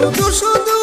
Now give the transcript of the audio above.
শুধু শুধু